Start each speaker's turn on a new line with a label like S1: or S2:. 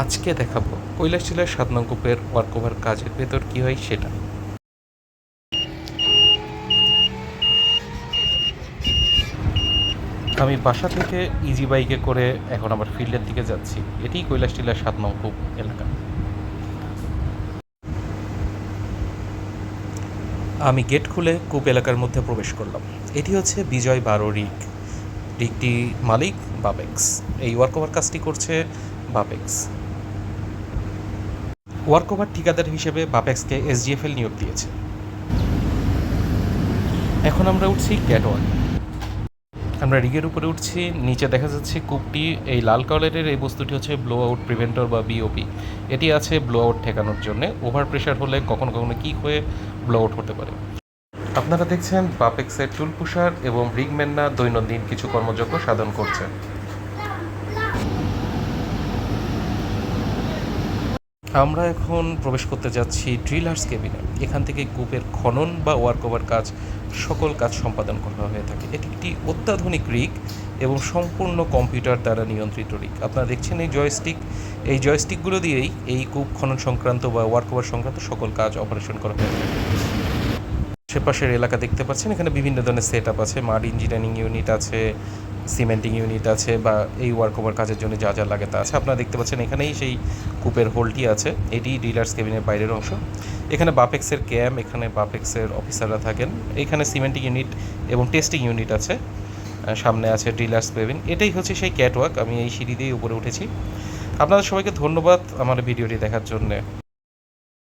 S1: আজকে দেখাবো কৈলাসশিলার সাত নং কূপের ওয়ার্কওভার কাজের ভেতর কী হয় সেটা। আমি বাসা থেকে ইজি বাইকে করে এখন আবার ফিল্ডের দিকে যাচ্ছি। এটি কৈলাসশিলার সাত নং কূপ এলাকা। আমি গেট খুলে কূপ এলাকার মধ্যে প্রবেশ করলাম। এটি হচ্ছে বিজয় বারো রিক। রিকটি মালিক বাবেক্স এই ওয়ার্কওভার কাজটি করছে বাপেক্স। ওয়ার্কওভার ঠিকাদার হিসেবে বাপেক্সকে এসজিএফএল নিয়োগ দিয়েছে। এখন আমরা উঠছি ক্যাটওয়াক আমরা রিগের উপরে উঠছি, নিচে দেখা যাচ্ছে কূপটি, এই লাল কালারের, এই বস্তুটি হচ্ছে ব্লো আউট প্রিভেন্টর বা বিওপি এটি আছে ব্লো আউট ঠেকানোর জন্য। ওভার প্রেশার হলে কখনো কখনো কী হয়ে ব্লো আউট হতে পারে। আপনারা দেখছেন বাপেক্সের চুল পুষার এবং রিগম্যানরা দৈনন্দিন কিছু কর্মযজ্ঞ সাধন করছে। আমরা এখন প্রবেশ করতে যাচ্ছি ড্রিলার্স কেবিনে এখান থেকে কূপের খনন বা ওয়ার্কওভার কাজ, সকল কাজ সম্পাদন করা হয়ে থাকে। এটি একটি অত্যাধুনিক রিক এবং সম্পূর্ণ কম্পিউটার দ্বারা নিয়ন্ত্রিত রিক। আপনারা দেখছেন এই জয়স্টিক এই জয়স্টিকগুলো দিয়েই এই কূপ খনন সংক্রান্ত বা ওয়ার্কওভার সংক্রান্ত সকল কাজ অপারেশন করা হয়ে থাকে। আশেপাশের এলাকা দেখতে পাচ্ছেন, এখানে বিভিন্ন ধরনের সেট আছে। মাড ইঞ্জিনিয়ারিং ইউনিট আছে সিমেন্টিং ইউনিট আছে বা এই ওয়ার্কওভার কাজের জন্য যা যা লাগে তা আছে। আপনারা দেখতে পাচ্ছেন এখানেই সেই কূপের হোলটি আছে। এটি ডিলার্স কেবিনের বাইরের অংশ। এখানে বাপেক্সের ক্যাম্প এখানে বাপেক্সের অফিসাররা থাকেন। এখানে সিমেন্টিং ইউনিট এবং টেস্টিং ইউনিট আছে। সামনে আছে ডিলার্স কেবিন। এটাই হচ্ছে সেই ক্যাটওয়াক আমি এই সিঁড়ি দিয়ে উপরে উঠেছি। আপনাদের সবাইকে ধন্যবাদ আমার ভিডিওটি দেখার জন্যে।